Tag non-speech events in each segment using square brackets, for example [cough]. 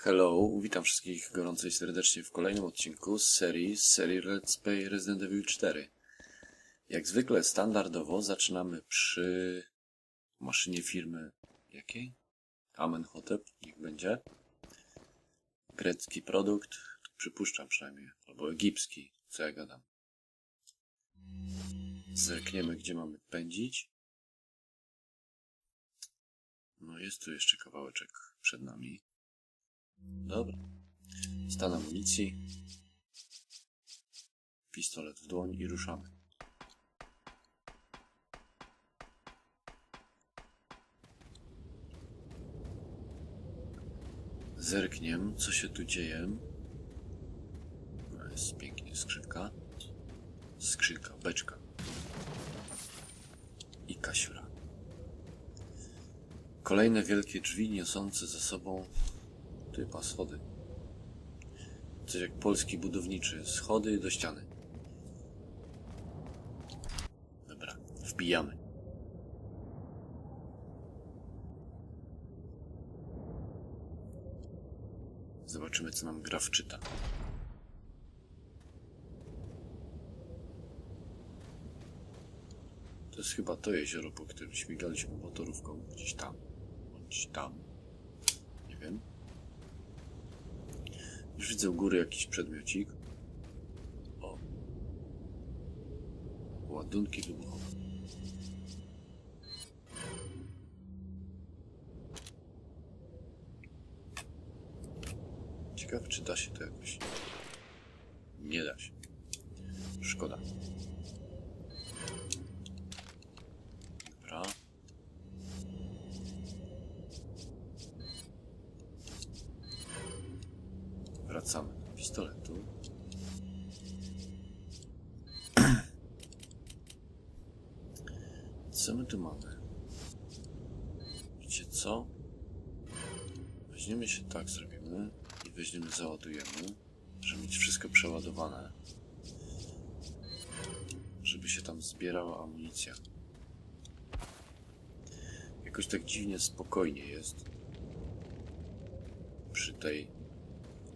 Hello, witam wszystkich gorąco i serdecznie w kolejnym odcinku z serii, z serii Let's Play Resident Evil 4. Jak zwykle standardowo zaczynamy przy maszynie firmy jakiej? Amenhotep, niech będzie. Grecki produkt, przypuszczam przynajmniej, albo egipski, co ja gadam. Zerkniemy, gdzie mamy pędzić. No jest tu jeszcze kawałeczek przed nami. Dobra. Stan amunicji. Pistolet w dłoń i ruszamy. Zerkniem, co się tu dzieje. Jest pięknie skrzynka. Skrzynka, beczka. I kasiura. Kolejne wielkie drzwi niosące ze sobą Typa schody. Coś jak polski budowniczy. Schody do ściany. Dobra, wbijamy. Zobaczymy, co nam gra wczyta. To jest chyba to jezioro, po którym śmigaliśmy motorówką. Gdzieś tam. Bądź tam. Nie wiem. Już widzę u góry jakiś przedmiocik. O. Ładunki wybuchowe. Ciekawe, czy da się to jakoś. Nie da się. Szkoda. Zbierała amunicja. Jakoś tak dziwnie spokojnie jest przy tej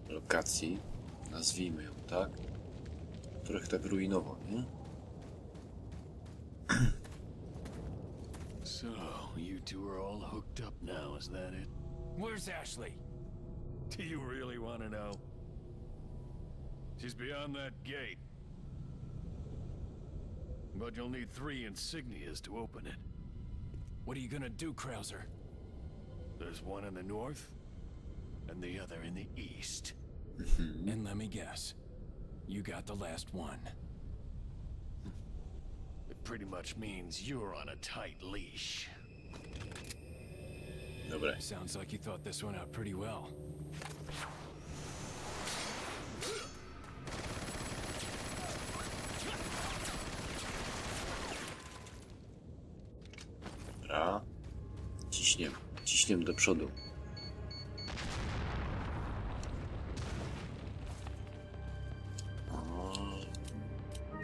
lokacji, nazwijmy ją tak, trochę tak ruinowo, nie? [clears throat] So, you two are all hooked up now, is that it? Where's Ashley? Do you really want to know? She's beyond that gate. But you'll need three insignias to open it. What are you gonna do, Krauser? There's one in the north, and the other in the east. [laughs] And let me guess. You got the last one. It pretty much means you're on a tight leash. Dobra, Sounds like you thought this one out pretty well. Dobra. Ciśniem, ciśniem do przodu.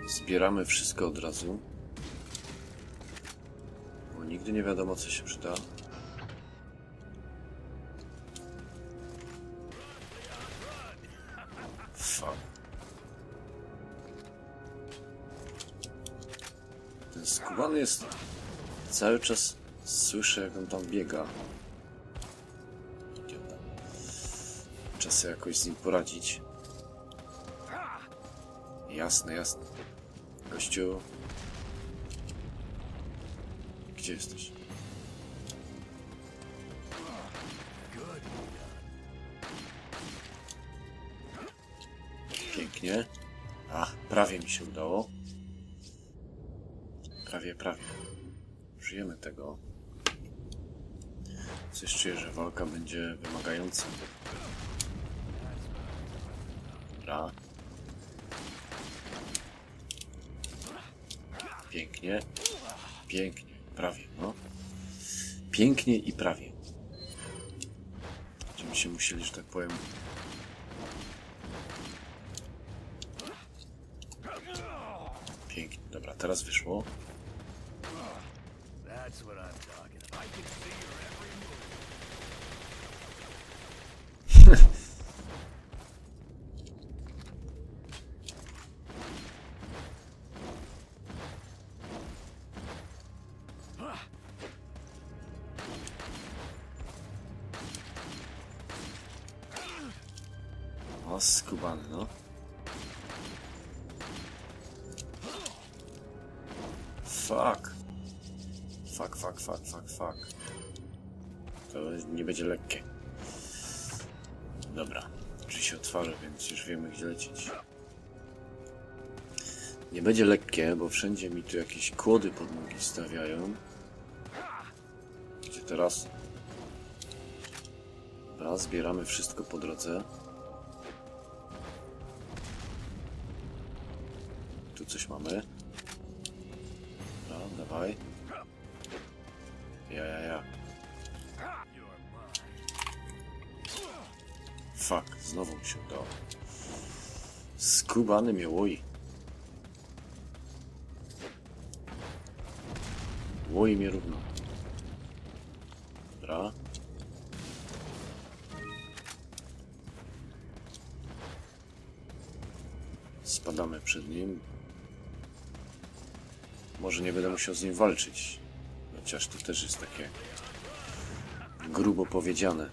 Zbieramy wszystko od razu. Bo nigdy nie wiadomo, co się przyda. Fuck. Ten jest... Cały czas słyszę, jak on tam biega. Trzeba sobie jakoś z nim poradzić. Jasne, jasne. Gościu. Gdzie jesteś? Pięknie. A, prawie mi się udało. Prawie, prawie. Użyjemy tego. Coś czuję, że walka będzie wymagająca. Dobra. Pięknie. Pięknie. Prawie, no. Pięknie i prawie. Będziemy się musieli, że tak powiem, Pięknie. Dobra, teraz wyszło. O, skubany, no. Fuck. Fuck, fuck, fuck, fuck, fuck. To nie będzie lekkie. Dobra. Drzwi się otworzę, więc już wiemy gdzie lecieć. Nie będzie lekkie, bo wszędzie mi tu jakieś kłody pod nogi stawiają. Gdzie teraz? Dobra, zbieramy wszystko po drodze. Mamy. Dobra, dawaj. Ja, ja, ja. Fuck, znowu mi się udało. Skubany mnie łoi. Łoi mnie równo. Dobra. Spadamy przed nim. Może nie będę musiał z nim walczyć. Chociaż to też jest takie grubo powiedziane.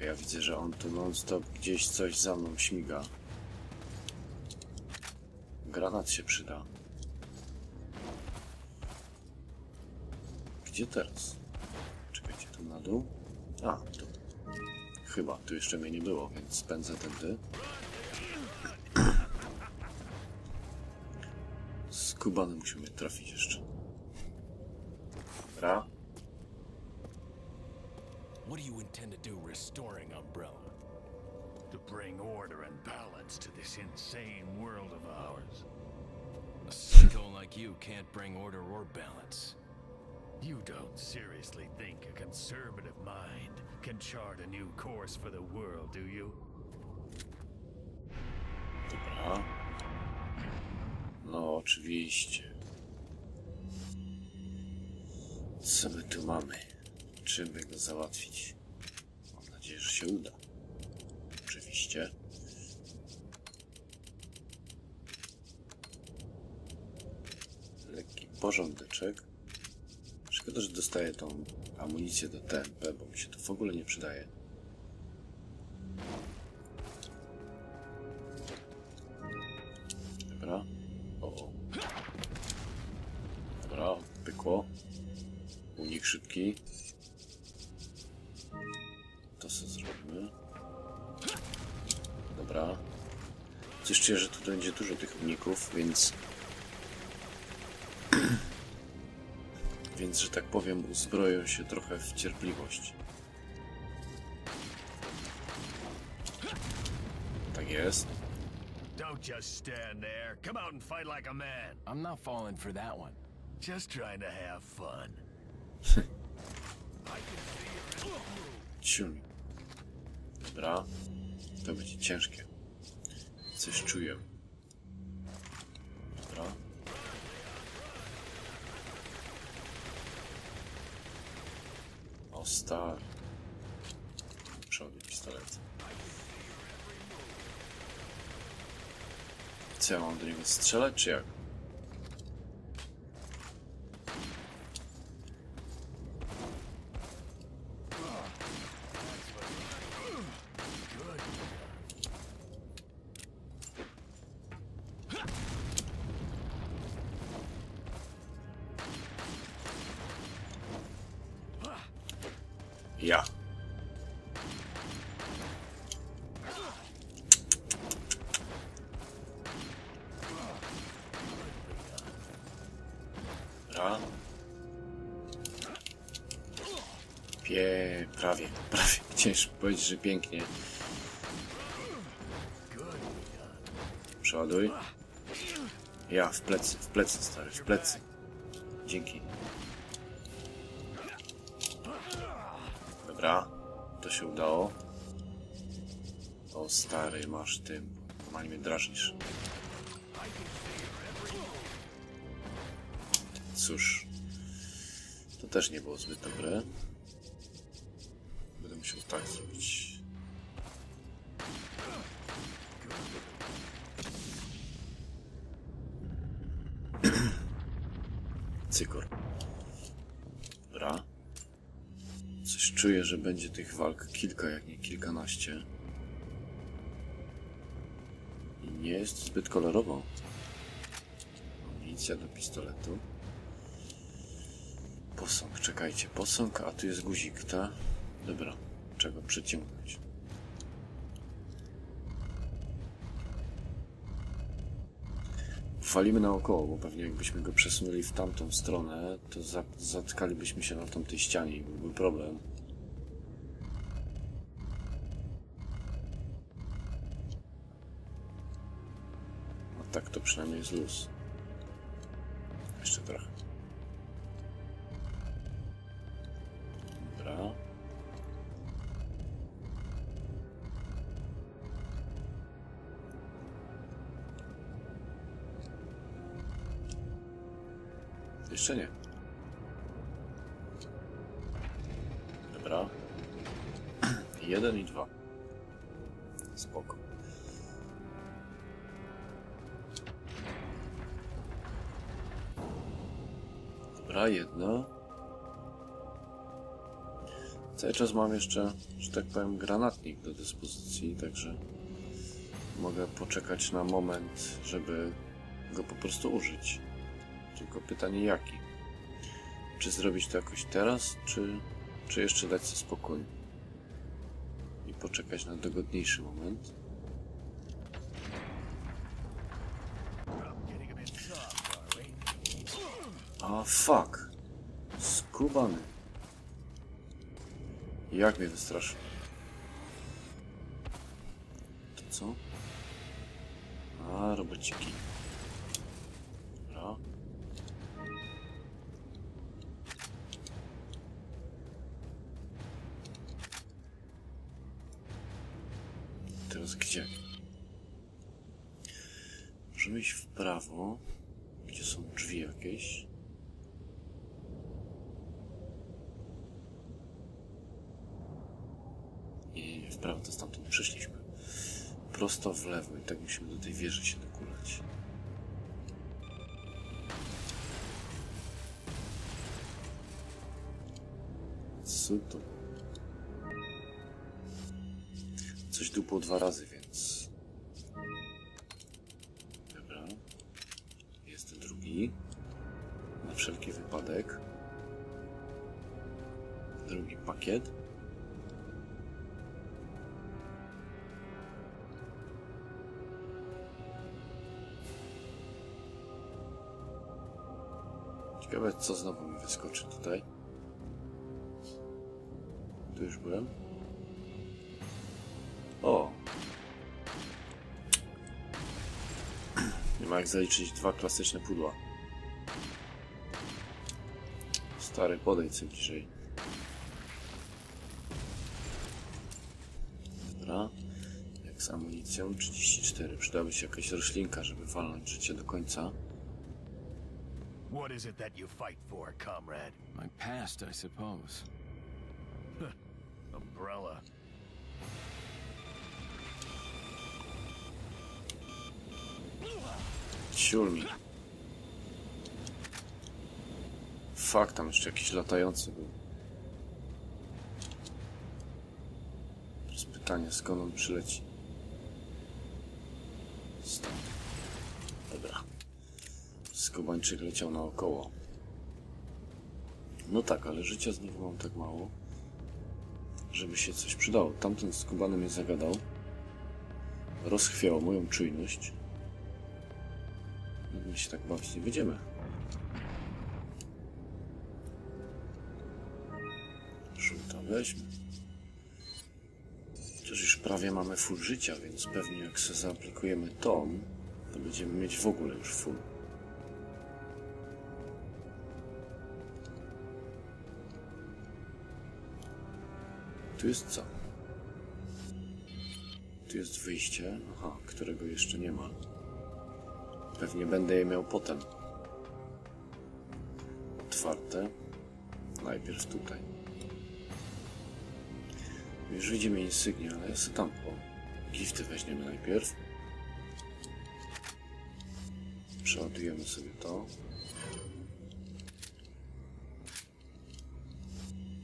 Ja widzę, że on tu non-stop gdzieś coś za mną śmiga. Granat się przyda. Gdzie teraz? Czekajcie, tu na dół? A, tu. Chyba, tu jeszcze mnie nie było, więc spędzę tędy. Skubany musimy trafić jeszcze. Dobra. What do you intend to do restoring Umbrella? To bring order and balance to this insane world of ours. A psycho [laughs] like you can't bring order or balance. You don't seriously think a conservative mind can chart a new course for the world, do you? Dobra. No, oczywiście. Co my tu mamy? Czym by go załatwić? Mam nadzieję, że się uda. Oczywiście. Lekki porządeczek. Szkoda, że dostaję tą amunicję do TMP, bo mi się to w ogóle nie przydaje. Więc... więc, że tak powiem, uzbroję się trochę w cierpliwość. Tak jest. Don't just stand there. Come out and fight like a man. I'm not falling for that one. Just trying to have fun. [laughs] Dobra. To będzie ciężkie. Coś czuję. Dobra. O star. Przodu pistolet. Co ja mam do niego strzelać, czy jak? Dobra. Pie... prawie, [laughs] prawie. Ciężko powiedzieć, że pięknie. Przeładuj. Ja, w plecy, w plecy, stary, w plecy. Dzięki. Dobra, to się udało. O stary, masz tym. Normalnie mnie drażnisz. Cóż, to też nie było zbyt dobre. Będę musiał tak zrobić. [clears throat] Cykor. Dobra. Coś czuję, że będzie tych walk kilka, jak nie kilkanaście. I nie jest zbyt kolorowo. Amunicja do pistoletu. Posąg, czekajcie, posąg, a tu jest guzik, ta? Dobra, czego przyciągnąć? Walimy naokoło, bo pewnie jakbyśmy go przesunęli w tamtą stronę, to za zatkalibyśmy się na tamtej ścianie i byłby problem. A tak to przynajmniej jest luz. Jeszcze nie. Dobra. [clears throat] Jeden i dwa. Spoko. Dobra, jedno. Cały czas mam jeszcze, że tak powiem, granatnik do dyspozycji, także mogę poczekać na moment, żeby go po prostu użyć. Tylko pytanie jaki? Czy zrobić to jakoś teraz, czy, czy jeszcze dać sobie spokój? I poczekać na dogodniejszy moment? A fuck! Skubany. Jak mnie wystraszył? To co? A, robociki. Gdzie są drzwi jakieś. Nie, nie, w prawo to stamtąd przyszliśmy. Prosto w lewo i tak musimy do tej wieży się dokulać. Co to? Coś dupło dwa razy, więc... 22 na wszelki wypadek. Drugi pakiet. Ciekawe co znowu mi wyskoczy tutaj. Tu już byłem. Jak zaliczyć dwa klasyczne pudła. Stary, podejdź sobie bliżej. Dobra. Jak z amunicją 34. Przydałaby się jakaś roślinka, żeby walnąć życie do końca. What is it that you fight for, comrade? My past, I suppose. Umbrella. Ciul mi. Tam jeszcze jakiś latający był. Teraz pytanie, skąd on przyleci? Stąd. Dobra. Skobańczyk leciał naokoło. No tak, ale życia znowu mam tak mało, żeby się coś przydało. Tamten skubany mnie zagadał. Rozchwiało moją czujność. My się tak bawić nie będziemy. Żółta weźmy. Chociaż już prawie mamy full życia, więc pewnie jak sobie zaaplikujemy tom, to będziemy mieć w ogóle już full. Tu jest co? Tu jest wyjście, aha, którego jeszcze nie ma. Pewnie będę je miał potem. Otwarte. Najpierw tutaj. Już widzimy insygnię, ale ja sobie tam po gifty weźmiemy najpierw. Przeładujemy sobie to.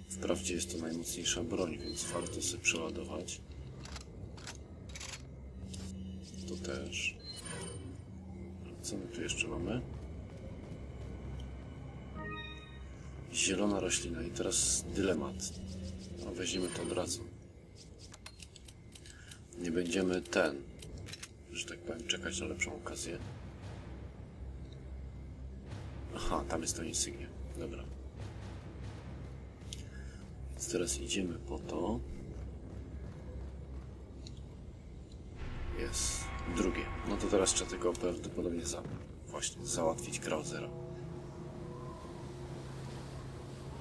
Wprawdzie jest to najmocniejsza broń, więc warto sobie przeładować. Mamy? Zielona roślina i teraz dylemat. No weźmiemy to od razu. Nie będziemy ten, że tak powiem, czekać na lepszą okazję. Aha, tam jest to insygnia. Dobra. Więc teraz idziemy po to. Jest. Drugie. No to teraz trzeba tego prawdopodobnie za... Właśnie, załatwić.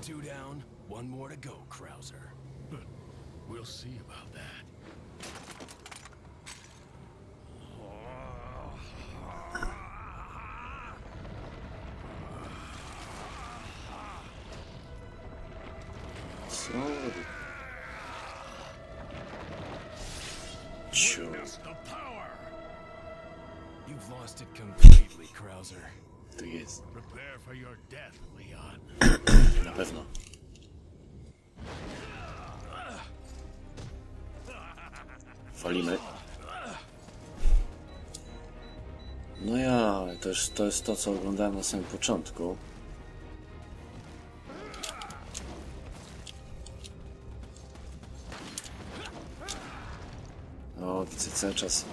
Two down, one more to go, Krauser. Hmm, we'll see about that. Co? Ciu. The power. You've lost it completely, Krauser. To jest. Prepare for your death, Leon. [coughs] Na pewno. Falimy. No ja, też to jest to, co oglądałem na samym początku. O, widzę cały czas.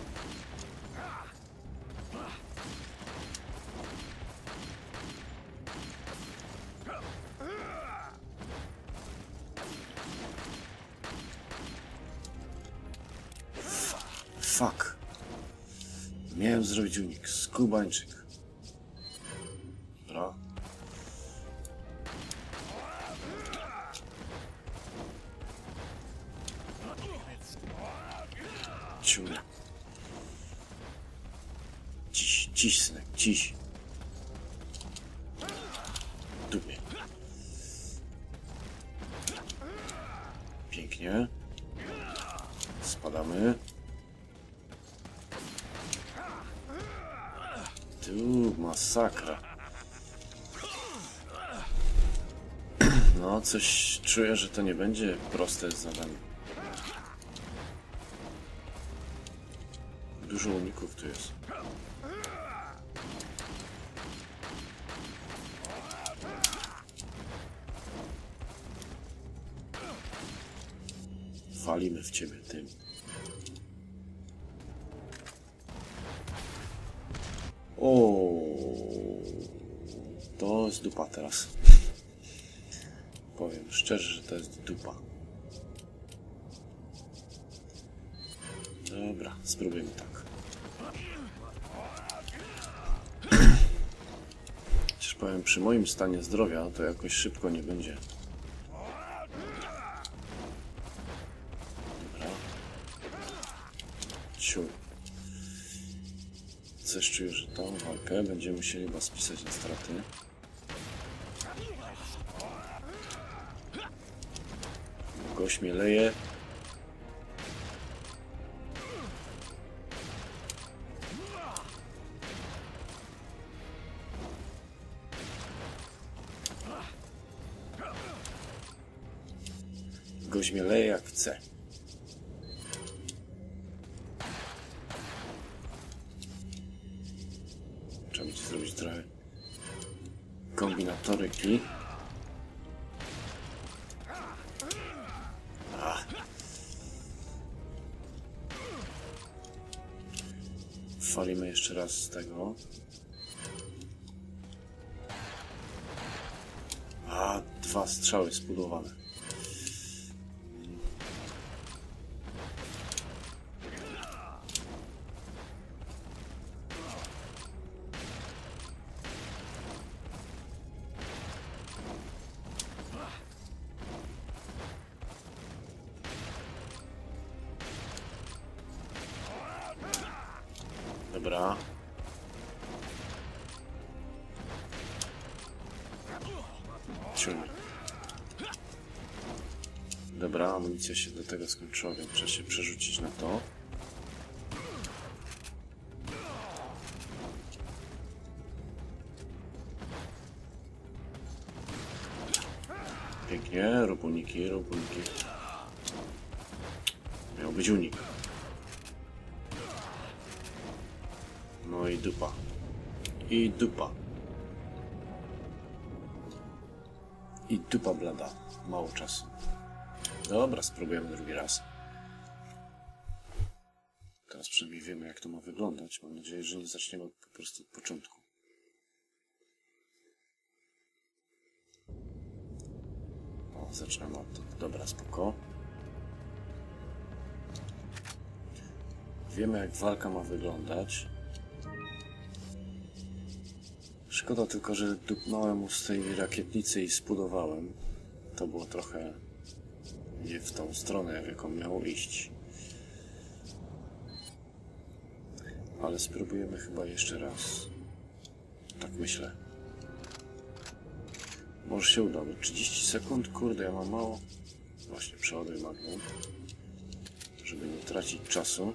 Skubańczyk. Dobra. Ciule. Ciś, ciś, synek, ciś. Coś czuję, że to nie będzie proste zadanie. Dużo uników tu jest. Walimy w ciebie tym. O, to jest dupa teraz. Powiem szczerze, że to jest dupa. Dobra, spróbujmy tak. Chociaż powiem, przy moim stanie zdrowia to jakoś szybko nie będzie. Dobra. Ciu. Coś czuję, że tą walkę będziemy musieli chyba spisać na straty. Go śmieleje. Go jak chce. Dwa strzały spudowane. Dobra. Ciągle. Dobra, amunicja się do tego skończyła, więc trzeba się przerzucić na to. Pięknie. Rób uniki, rób uniki. Miał być unik. No i dupa. I dupa. I dupa blada. Mało czasu. Dobra, spróbujemy drugi raz. Teraz przynajmniej wiemy, jak to ma wyglądać. Mam nadzieję, że nie zaczniemy po prostu od początku. O, zaczynamy od. Dobra, spoko. Wiemy, jak walka ma wyglądać. Szkoda tylko, że dupnąłem mu z tej rakietnicy i spudowałem. To było trochę nie w tą stronę, w jaką miało iść. Ale spróbujemy chyba jeszcze raz. Tak myślę. Może się uda, bo 30 sekund, kurde, ja mam mało. Właśnie, przeładuj magnum. Żeby nie tracić czasu.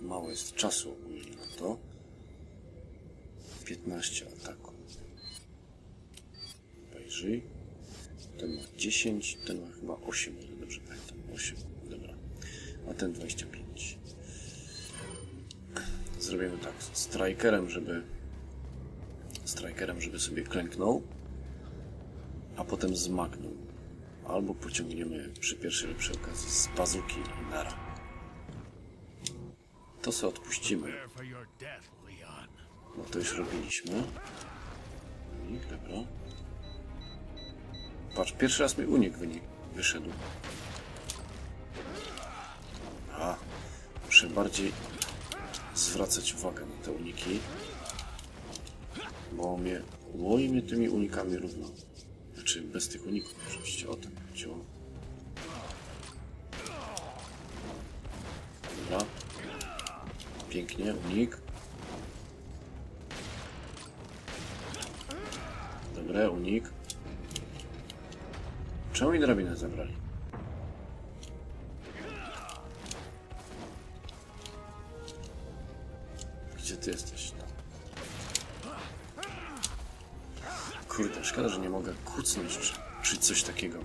Mało jest czasu ogólnie na to. 15 ataku. Obejrzyj. Ten ma 10, ten ma chyba 8, o ile dobrze pamiętam. 8, dobra. A ten 25. Zrobimy tak, z strikerem, żeby strikerem, żeby sobie klęknął, a potem z magnum. Albo pociągniemy przy pierwszej lepszej okazji z bazuki i nara. To sobie odpuścimy. No to już robiliśmy. Unik, dobra. Patrz, pierwszy raz mi unik wynik wyszedł. A, muszę bardziej zwracać uwagę na te uniki. Bo mnie łoi mnie tymi unikami równo. Znaczy bez tych uników oczywiście o tym chodziło. Dobra. Pięknie, unik. Dobre, unik. Czemu mi drabinę zabrali? Gdzie ty jesteś? Tam. Kurde, szkoda, że nie mogę kucnąć czy, czy coś takiego.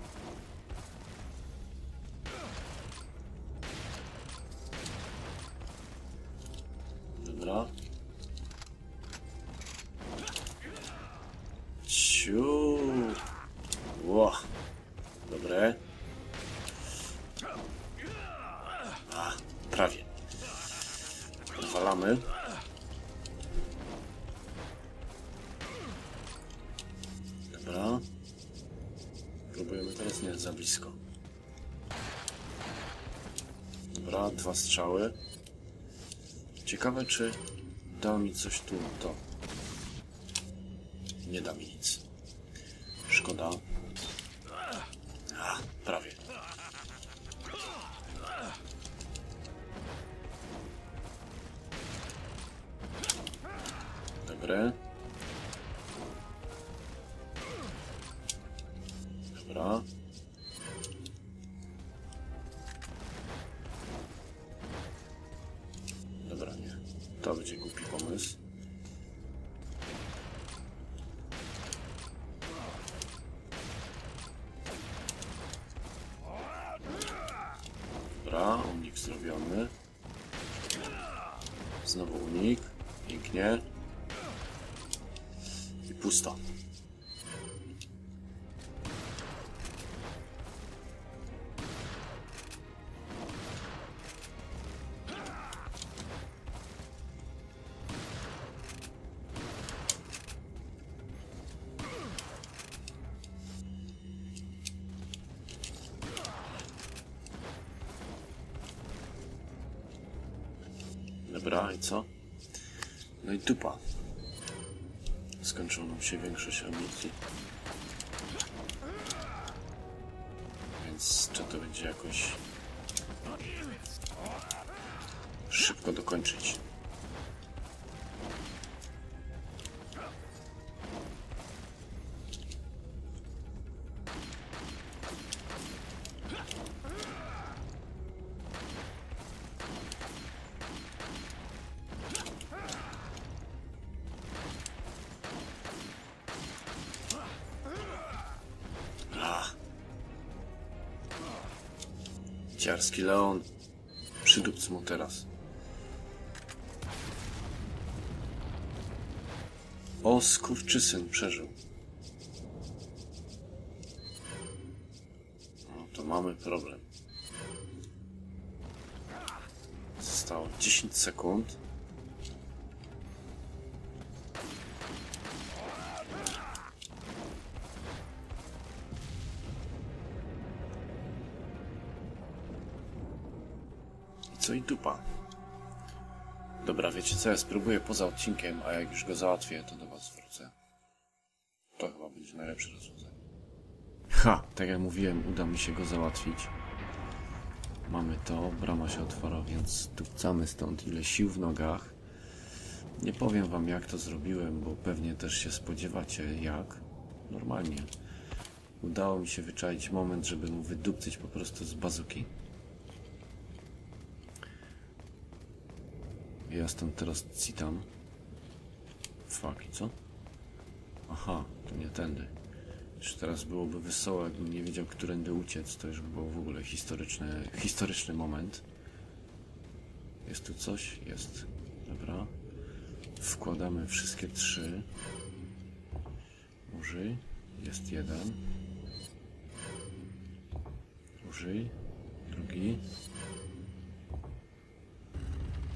Nie za blisko. Dobra, dwa strzały. Ciekawe, czy da mi coś tu, to. Nie da mi nic. Szkoda. Dobra, unik zrobiony. Znowu unik. Pięknie. I pusto. Dupa. Skończyło nam się większość amunicji. Więc trzeba to będzie jakoś szybko dokończyć. Ciarski Leon. Przydupc mu teraz. O, skurczysyn przeżył. No to mamy problem. Zostało 10 sekund. Co i dupa. Dobra, wiecie co, ja spróbuję poza odcinkiem, a jak już go załatwię, to do was wrócę. To chyba będzie najlepsze rozwiązanie. Ha! Tak jak mówiłem, uda mi się go załatwić. Mamy to, brama się otwarła, więc dupcamy stąd ile sił w nogach. Nie powiem wam jak to zrobiłem, bo pewnie też się spodziewacie jak. Normalnie. Udało mi się wyczaić moment, żeby mu wydupcyć po prostu z bazuki. Ja stąd teraz citam. Fuck, i co? Aha, to nie tędy. Już teraz byłoby wesoło, jakbym nie wiedział, którędy uciec. To już by było w ogóle historyczny, historyczny moment. Jest tu coś? Jest. Dobra. Wkładamy wszystkie trzy. Użyj. Jest jeden. Użyj. Drugi.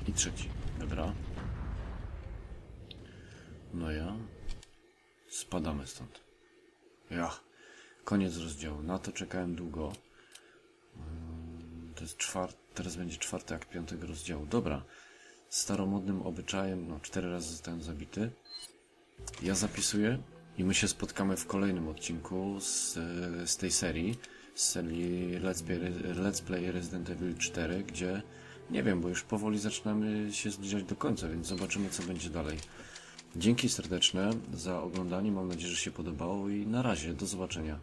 I trzeci. Dobra. No ja. Spadamy stąd. Ja. Koniec rozdziału. Na to czekałem długo. Mm, To jest czwarty, teraz będzie czwarty jak piątego rozdziału. Dobra. Staromodnym obyczajem, no cztery razy zostałem zabity. Ja zapisuję i my się spotkamy w kolejnym odcinku z, z tej serii. Z serii Let's Play, Let's Play Resident Evil 4, gdzie nie wiem, bo już powoli zaczynamy się zbliżać do końca, więc zobaczymy co będzie dalej. Dzięki serdeczne za oglądanie. Mam nadzieję, że się podobało i na razie. Do zobaczenia.